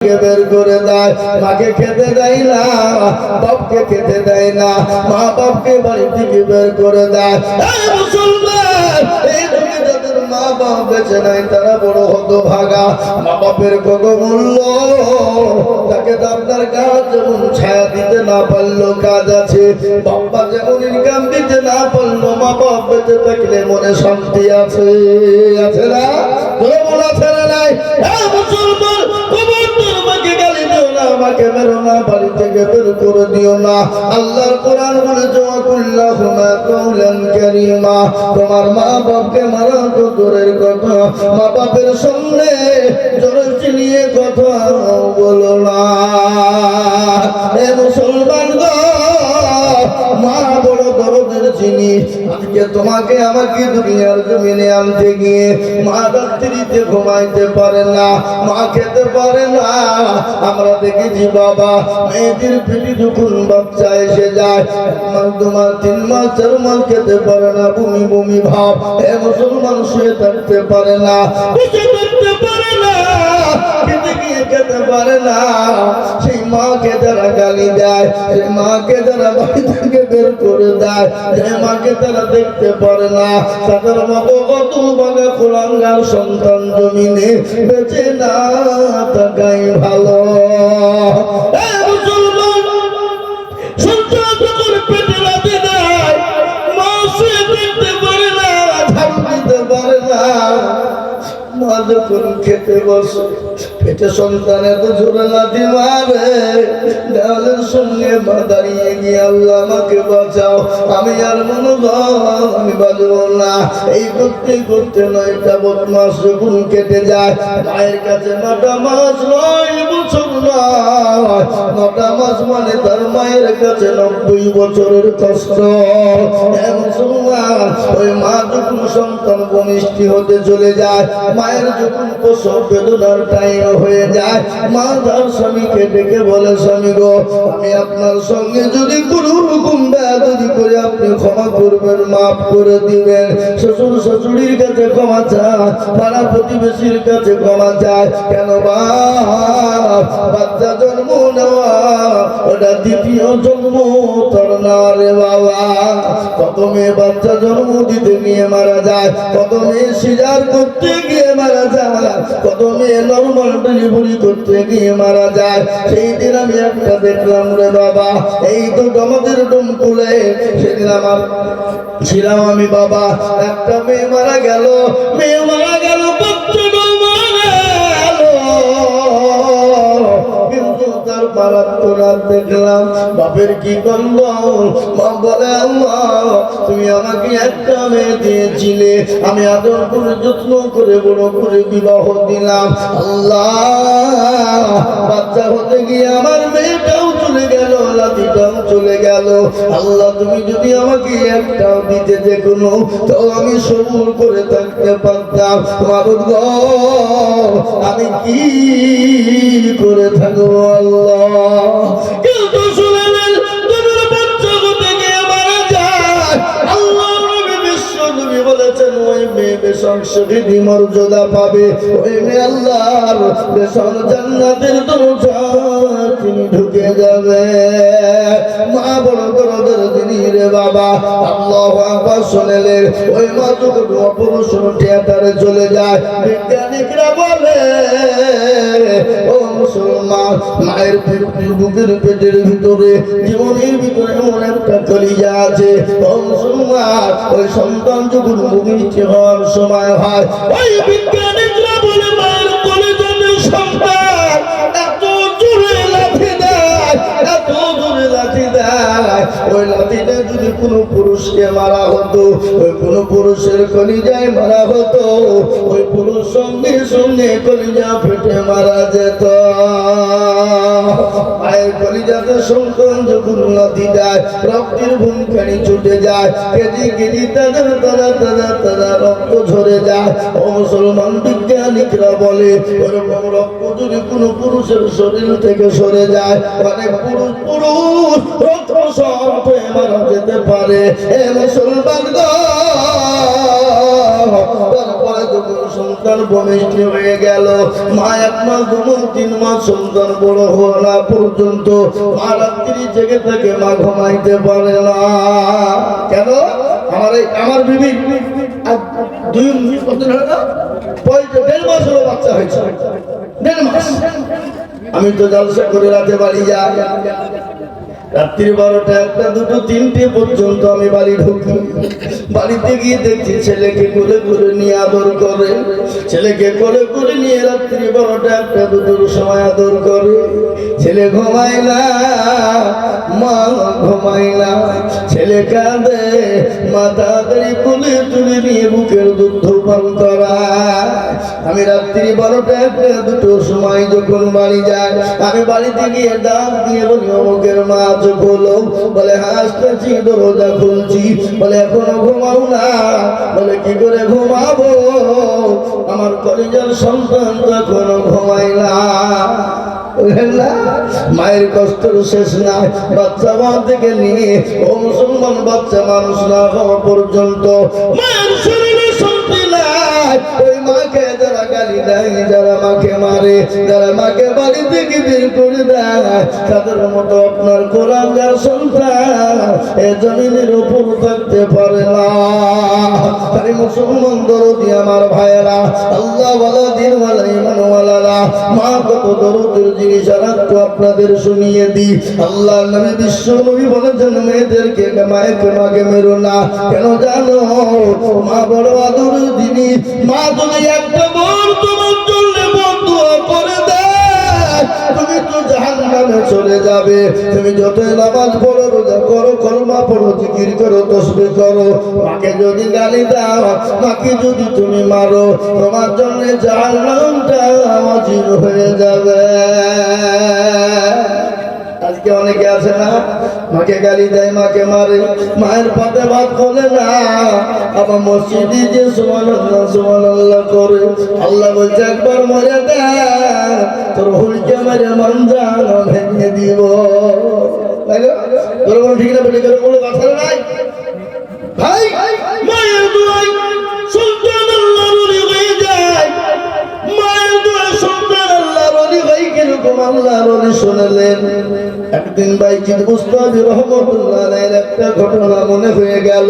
বের করে দেয়, মাকে খেতে দেয় না দেয় না, মা বাড়ি থেকে বের করে দেয়। মা তারা বড় হতো ভাগা মা তাকে কাজ যেমন ছায়া দিতে না কাজ আছে। যেমন ইনকাম না মা থাকলে মনে শান্তি আছে। আছে না? নাই? মুসলমান আমাকে মেরো না, বাড়ি থেকে বের করে দিও না। আল্লাহর কোরআন বলে তোমার মা বাপকে মারা তো দূরের কথা। মা বাপের সামনে জোরে চিনিয়ে কথা বলো না। মুসলমান গো মা জিনিস আজকে তোমাকে আমাকে দুনিয়ার জমিনে আনতে গিয়ে মা রাত্রিতে ঘুমাইতে পারে না, মা খেতে পারে না। আমরা দেখেছি বাবা, মেয়েদের পেটে যখন বাচ্চা এসে যায় মাস, দু তিন মাস, চার মাস খেতে পারে না, বমি বমি ভাব। এ মুসলমান শুয়ে থাকতে পারে না, বসে পারে না, খেতে খেতে পারে না। মাকে যারা গালি দেয় সেই মাকে যারা বাড়ি থেকে বের করে দেয় সেই মাকে তারা দেখতে পারে না। তাদের মতো কত বাগা খোলাঙ্গার সন্তান জমিনে বেঁচে না থাকাই ভালো। মা যখন খেতে বসে পেটে সন্তানের তো লাঠি মারে দেওয়ালের সঙ্গে দাঁড়িয়ে গিয়ে আল্লাহ আমাকে বাঁচাও। আমি আর মনোভাব আমি বাজবো না। এই করতে করতে নয়টা বদমাস যখন কেটে যায়, মায়ের কাছে নটা মাস নয় বছর নটা মাস মানে তার মায়ের কাছে নব্বই বছরের কষ্ট। ওই মা যখন সন্তান বনিষ্ঠি হতে চলে যায়, মায়ের যখন প্রসব বেদনার টাইম হয়ে যায়। মা তার স্বামীকে ডেকে বলে, স্বামী গো, আমি আপনার সঙ্গে যদি কোনো রকম বেয়াদবি করে, আপনি ক্ষমা করবেন, মাফ করে দিবেন। শ্বশুর শ্বশুরির কাছে ক্ষমা চায়, পাড়া প্রতিবেশীর কাছে ক্ষমা চায়। কেন বাচ্চা জন্ম নেওয়া, ওটা দ্বিতীয় জন্ম, তোর না রে বাবা। কত মেয়ে বাচ্চা জন্ম দিতে নিয়ে মারা যায়, কত মেয়ে সিজার করতে গিয়ে মারা কত মেয়ে করতে গিয়ে মারা যায়। সেই দিন আমি একটা দেখলাম রে বাবা, এই তো আমাদের তুলে। সেদিন আমার ছিলাম আমি বাবা, একটা মেয়ে মারা গেল। মেয়ে মারা দেখলাম। বাপের কি গন্ধ মা বলে তুমি আমাকে একটা মেয়ে দিয়েছিলে। আমি আদর করে যত্ন করে বড় করে বিবাহ দিলাম। আল্লাহ, বাচ্চা হতে গিয়ে আমার মেয়েটাও চলে গেল লাঠিটাও চলে গেল। আল্লাহ তুমি যদি আমাকে একটাও দিতে যে কোনো তো আমি সবুর করে থাকতে পারতাম। গো, আমি কি করে থাকব আল্লাহ? মেয়ে শহীদি মর্যাদা পাবে। ওই মেয়ে আল্লাহর বেসং জান্নাতের দরজা ঢুকে যাবে। মা বড় দরদের যিনি রে বাবা, আল্লাহ আকবার শুনলেন ওই মা যখন থিয়েটারে চলে যায়। বিজ্ঞানিকরা বলে, ও মুসলমান, মায়ের বুকের পেটের ভিতরে, জীবনের ভিতরে এমন একটা কলিজা আছে। ওই সন্তান যখন মুখে হওয়ার সময় হয়, ওই বিজ্ঞানিকরা ওই লাথিটা যদি কোনো পুরুষকে মারা হতো, ওই কোনো পুরুষের কলিজায় মারা হতো, ওই পুরুষ সঙ্গে সঙ্গে কলিজা ফেটে মারা যেত। তারা রক্ত যদি কোনো পুরুষের শরীর থেকে সরে যায় মানে পুরুষ পুরুষ রক্ত যেতে পারে? সন্তান হয়ে গেল, মা তিন মাস সন্তান বড় পর্যন্ত জেগে থেকে মা ঘুমাইতে পারে না। কেন? আমার এই আমার দুই দেড় মাস বাচ্চা আমি তো জলসা করে রাতে বাড়ি যাই। রাত্রি বারোটা, একটা, দুটো, তিনটে পর্যন্ত আমি বাড়ি ঢুকি। বাড়িতে গিয়ে দেখছি ছেলেকে কোলে করে নিয়ে আদর করে। ছেলেকে কোলে করে নিয়ে রাত্রি বারোটা, একটা, দুটোর সময় আদর করে। ছেলে ঘুমায় না মা ঘুমায় না ছেলে কাঁদে, মা তাড়াতাড়ি কোলে তুলে নিয়ে বুকের দুধ পান করা আমি রাত্রি বারোটা একটা দুটোর সময় যখন বাড়ি যাই আমি বাড়িতে গিয়ে ডাক দিয়ে বলি, অমুকের মা চোখ হলো। বলে, হাসতেছি, দরজা খুলছি। বলে, এখনও ঘুমাও না। বলে, কি করে ঘুমাবো? আমার কলেজের সন্তান এখনও ঘুমায় না? মায়ের কষ্টের শেষ নাই বাচ্চা মা থেকে নিয়ে ও মুসলমান বাচ্চা মানুষ না হওয়া পর্যন্ত। মায়ের গালি দেয় যারা মাকে মারে, যারা মাকে বাড়ি থেকে বের করে দেয়, তাদের মতো আপনার কোরআন যার সন্তান, এ জমিনের উপর থাকতে পারে না। তাই মুসলমান দরদি আমার ভাইয়েরা, আল্লাহ ওয়ালা, দিন ওয়ালা ইমান মা কত দরদের জিনিস আর আপনাদের শুনিয়ে দিই। আল্লাহ নবী বিশ্ব নবী বলেছেন, মেয়েদেরকে মায়েকে মাকে মেরো না। কেন জানো? মা বড় আদর জিনিস। মা যদি একটা বর তুমি তো জাহান্নামে চলে যাবে। তুমি যতই নামাজ পড়ো, রোজা করো কর্মা পড়ো, জিকির করো, তসবি করো। মাকে যদি গালি দাও, মাকে যদি তুমি মারো, তোমার জন্য জাহান্নামটা অজীব হয়ে যাবে। আজকে অনেকে আছে না, মাকে গালি দেয়, মাকে মারে, মায়ের পাতে ভাত খোলে না। আবার মসজিদে যে সুমান আল্লাহ করে, আল্লাহ বলছে, একবার মরে দেয় তোর হুলকে মেরে মঞ্জান ভেঙে দিব? তোর কোনো ঠিক না, বলে কোনো কথা নাই? ভাই, মায়ের দুয়াই একদিন বাইজিদ মুস্তাফি রহমতুল্লাহ একটা ঘটনা মনে হয়ে গেল।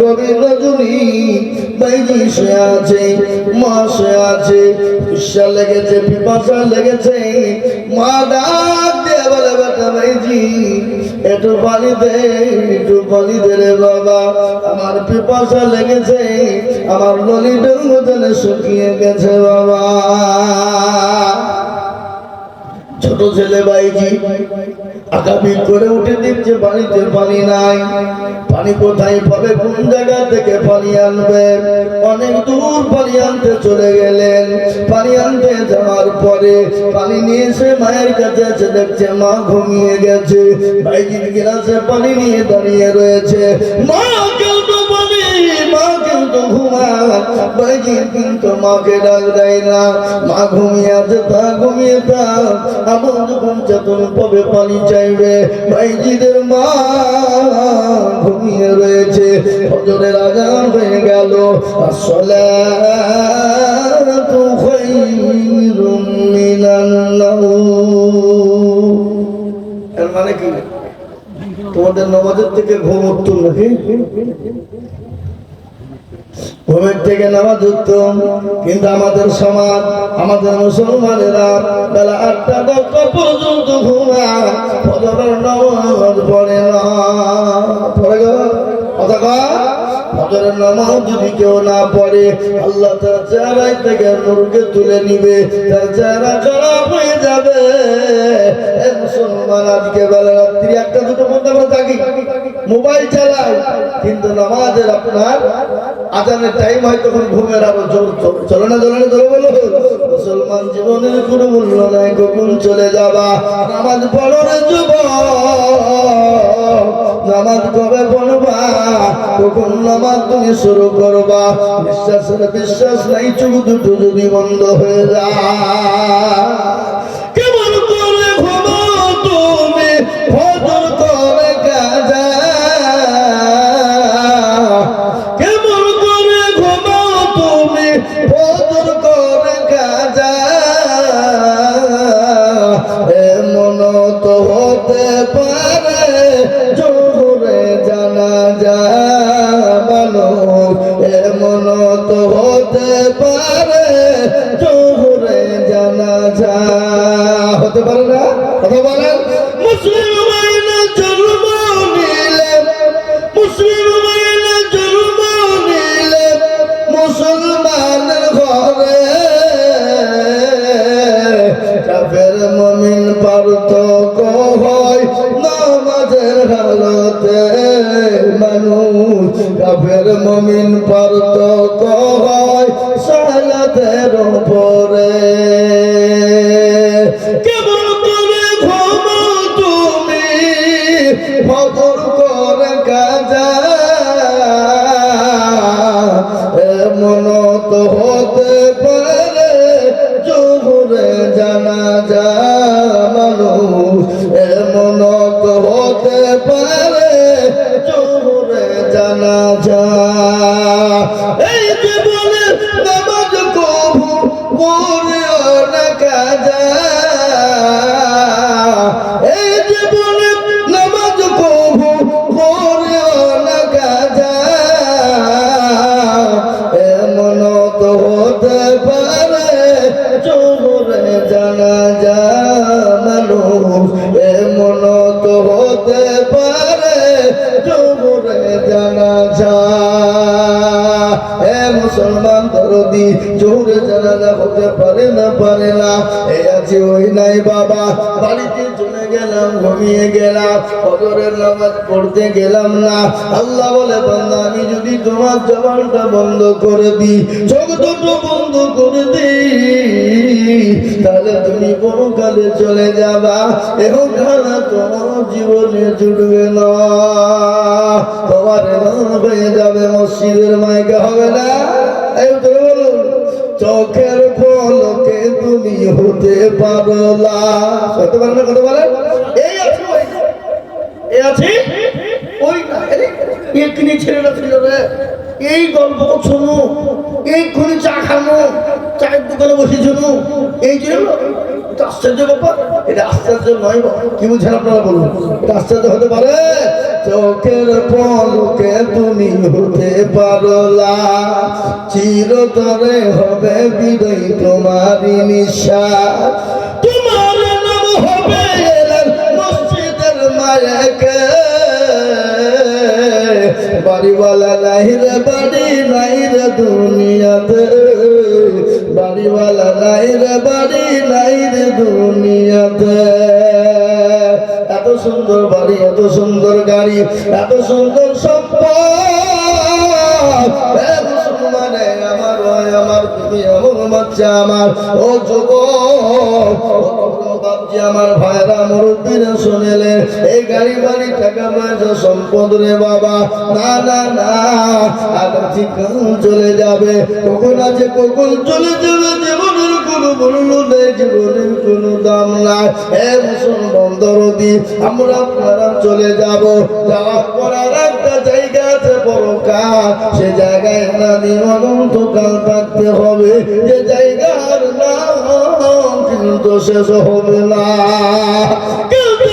গভীর রজনী বাইজি শুয়ে আছে, মা শুয়ে আছে, ঈর্ষা লেগেছে, পিপাসা লেগেছে। মা ডাক দিয়ে বলে, বেটা বাইজি, একটু পানি দে, একটু পানি দে রে বাবা। আমার পিপাসা লেগেছে, আমার ললিটার মতন শুকিয়ে গেছে বাবা। ছোট ছেলে বাইজি আগামী করে উঠে দেখছে বাড়িতে পানি নাই, পানি কোথায় পাবে, কোন জায়গা থেকে পানি আনবে? অনেক দূর পানি আনতে চলে গেলেন। পানি আনতে যাওয়ার পরে পানি নিয়ে এসে মায়ের কাছে এসে দেখছে, মা ঘুমিয়ে গেছে। বাইজির গিলাসে পানি নিয়ে দাঁড়িয়ে রয়েছে। মা! মা কেউ তো ঘুমায় কিন্তু মাকে ডাক দেয় না। মা ঘুমিয়ে তা ঘুমিয়ে থাক আমার যখন চেতন পাবে পানি চাইবে ভাইজিদের মা ঘুমিয়ে রয়েছে। ফজরের আজান হয়ে গেল। আসলে এর মানে কি? তোমাদের নামাজের থেকে ঘুম উত্তম নাকি? ঘুমের থেকে নামাজ উত্তম। কিন্তু আমাদের সমাজ, আমাদের মুসলমানেরা বেলা আটটা, দশটা পর্যন্ত পড়ে না। ফজরের নামাজ যদি কেউ না পড়ে, আল্লাহ তার চেহারায় থেকে তুলে নিবে, তার চেহারা খারাপ হয়ে যাবে। মুসলমান, আজকে বেলা রাত্রি একটা দুটো মধ্যে আমরা থাকি। মোবাইল কিন্তু নামাজের আপনার আজানের টাইম হয় তখন ঘুমের আরও জোর চলে। না চলে না চলে বলো। মুসলমান জীবনের কোনো মূল্য নাই কখন চলে যাবা। নামাজ পড়ো রে যুবক। নামাজ কবে পড়বা? কখন নামাজ তুমি শুরু করবা। বিশ্বাসের বিশ্বাস নাই, চোখ দুটো যদি বন্ধ হয়ে যায়। কেমন করে ঘুমাও তুমি? ফজর কাফের মমিন পার্থক্য হয় নামাজের হালতে মানুষ। কাফের মমিন পার্থক্য হয় সালাতের উপরে। যা মানুষ, এমন হতে পারে, জোহরে জানা যা এই জীবনে নামাজ কবু করে না কাজা। মুসলমান দরদি, জোরে জানাজা হতে পারে না পারে না। এই আছে ওই নাই বাবা, বাড়িতে চলে গেলাম, ঘুমিয়ে গেলাম, ফজরের নামাজ পড়তে গেলাম না। আল্লাহ বলে, বান্দা, আমি যদি তোমার জবানটা বন্ধ করে দিই, চোখ দুটো বন্ধ করে দিই, তাহলে তুমি কোনো কালে চলে যাবা? এখন খানা তোমার জীবনে জুড়বে না। তোমার হয়ে যাবে, মসজিদের মাইকে হবে না। বলুন চোখের পলকে তুমি হতে পারলা না। হতে পারো না কথা বলেন? এই আছে। এই আছে? ওই না। এক্ষুনি ছেলেটা ছিল রে এই গল্প শোনো এইক্ষুনি চা খানো, চায়ের দোকানে বসে শোনো। এই ছিল এটা আশ্চর্য ব্যাপার। এটা আশ্চর্য নয়। কি বুঝছেন আপনারা বলুন? এটা আশ্চর্য হতে পারে? চোখের পলকে তুমি হতে পারো না চিরতরে হবে বিদয় তোমারই নিঃশ্বাস তোমার নাম হবে মসজিদের মায়াকে। বাড়িওয়ালা নাই রে, বাড়ি নাই রে দুনিয়াতে। বাড়িওয়ালা নাই রে, বাড়ি নাই রে দুনিয়াতে। এত সুন্দর বাড়ি, এত সুন্দর গাড়ি, এত সুন্দর সম্পদ। আমার ভাই, আমার তুমি আমার বাচ্চা, আমার ও যুবক। আমার ভাইরা মুরব্বীরা শুনেলে এই গাড়ি বাড়ি টাকা পয়সা সম্পদ রে বাবা। না না না চলে যাবে। কখন আছে, কখন চলে যাবে আমরা চলে একটা জায়গা আছে সে জায়গায় না অনন্তকাল থাকতে হবে। যে জায়গার নাম কিন্তু শেষ হবে না। কিন্তু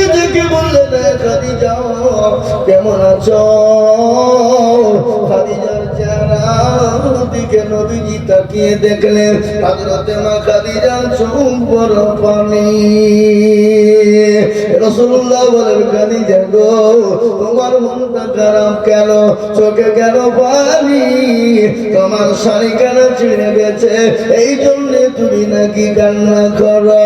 খাদিজাকে বললেন "এ খাদিজা? কেমন আছো? খাদিজার চেহারা দিকে তাকিয়ে দেখলেন, হযরতে মা খাদিজার চোখ বড় পানি। তোমার কেন? চোখে কেন পানি? তোমার শাড়ি কেন ছিঁড়ে গেছে? এই জন্য তুমি নাকি কান্না করো?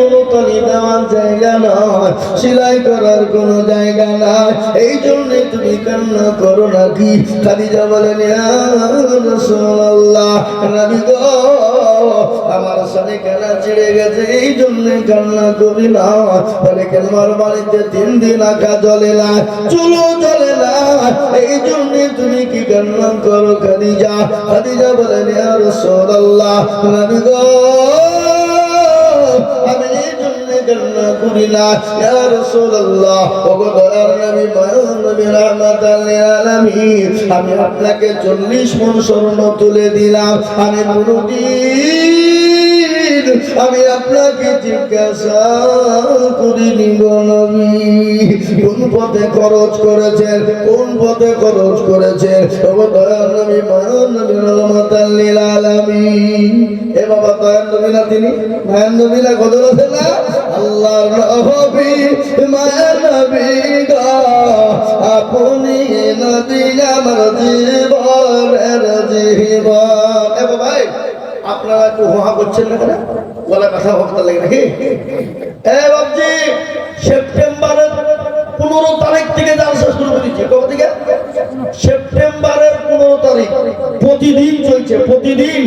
কেন? তলি দেওয়ার জায়গা নয়, সেলাই করার কোনো জায়গা নাই এই জন্য তুমি কান্না করো নাকি? খাদিজা বলেন আমার সাথে কেনা ছিঁড়ে গেছে, এই জন্য কান্না করি না। এই জন্য তুমি কি কান্না করো খাদিজা? আমি করি আমি আপনাকে 40 মণ স্বর্ণ তুলে দিলাম। আমি আমি আপনাকে জিজ্ঞাসা নবী। কোন পথে খরচ করেছেন? কোন পথে খরচ করেছেন? ওগো তিনি? মায়ার নবী না গদর না? আল্লাহর নবী, মায়ার নবী গো। আপনি নবী আমার জীবনের জীবন। এ ভাই আপনারা একটু হোহা করছেন না কেন? গলা কথা ভাবতে লাগে নাকি? এ বাবজি সেপ্টেম্বরের পনেরো তারিখ থেকে জালসা শুরু করেছে কবে থেকে? সেপ্টেম্বরের পনেরো তারিখ। প্রতিদিন চলছে, প্রতিদিন।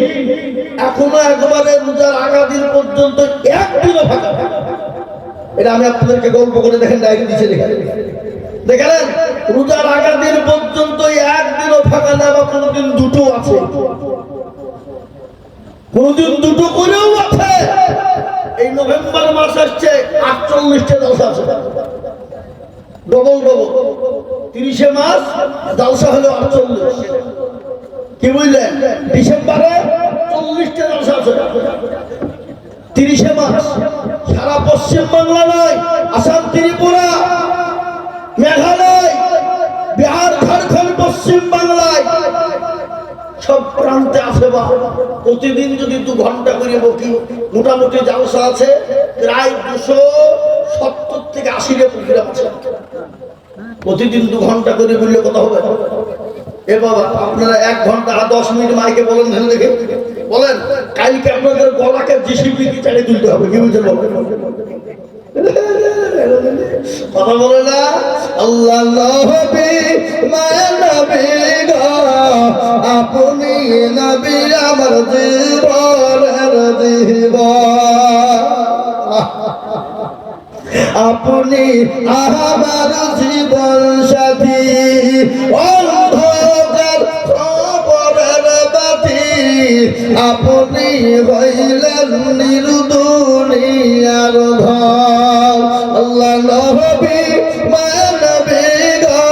এখনও একবারে রোজার আগা দিন পর্যন্ত একদিনও ফাঁকা। এটা আমি আপনাদেরকে গল্প করে দেখেন ডায়েরি দিচ্ছে দেখেন। দেখলেন রোজার আগা দিন পর্যন্ত একদিনও ফাঁকা না বা কোনোদিন দুটো আছে। কোনদিন দুটো করেও আছে। এই নভেম্বর মাস আসছে, আটচল্লিশটা দশা আছে। Double double. তিরিশে মাস, জালসা হলো আটচল্লিশ। কি বুঝলেন? ডিসেম্বরে চল্লিশটা জালসা আছে। তিরিশে মাস সারা পশ্চিম বাংলা নয়, আসাম, ত্রিপুরা, মেঘালয়, বিহার, ঝাড়খণ্ড, পশ্চিম বাংলায়। সব প্রান্তে প্রতিদিন যদি দু ঘণ্টা করে বকি, মোটামুটি জালসা আছে, প্রায় দুশো সত্তর থেকে আশি আছে। প্রতিদিন দু ঘণ্টা করে বললে কথা হবে। এ বাবা, আপনারা এক ঘণ্টা আর দশ মিনিট মাইকে বলেন দেখে বলেন, কালকে আপনাদের গলাকে জিসিপি কি চালিয়ে তুলতে হবে, কি বুঝছেন বলেন? কথা বলে না? আল্লাহ নবী মায়া নবী আপনি নবী আমার জীবনের জীবন। আপনি আমার জীবন সাথী, অন্ধকার খবরের বাতি। আপনি হইলেন নির্দুনিয়ার ধন আল্লাহ নবী, মানবী গো।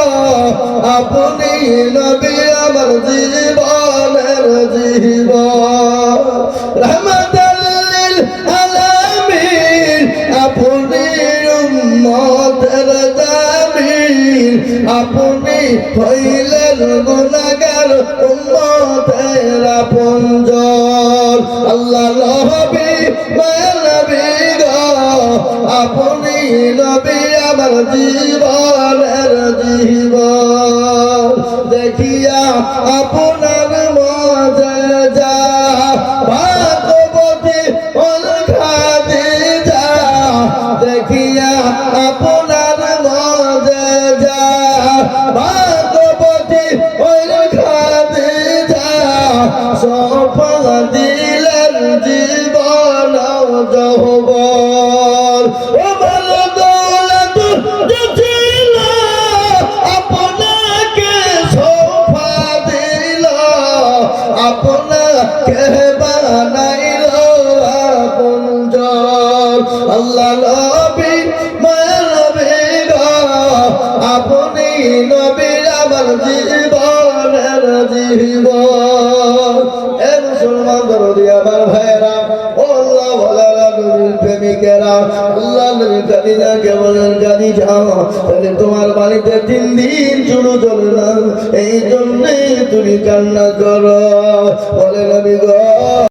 আপনি নবী আমার জীবনের জীবন। রহমতাল্লিল আলামিন, আপনি উম্মতের জামিন। আপনি হইলেন গুনাহগার উম্মতের আপনজন। আপনি নবী আমার জীবনের জীব দেখিয়া আপনার মজা বলেন কাদিজা তাহলে তোমার বাড়িতে তিন দিন চুরু চলে না এই জন্যই তুমি কান্না করো।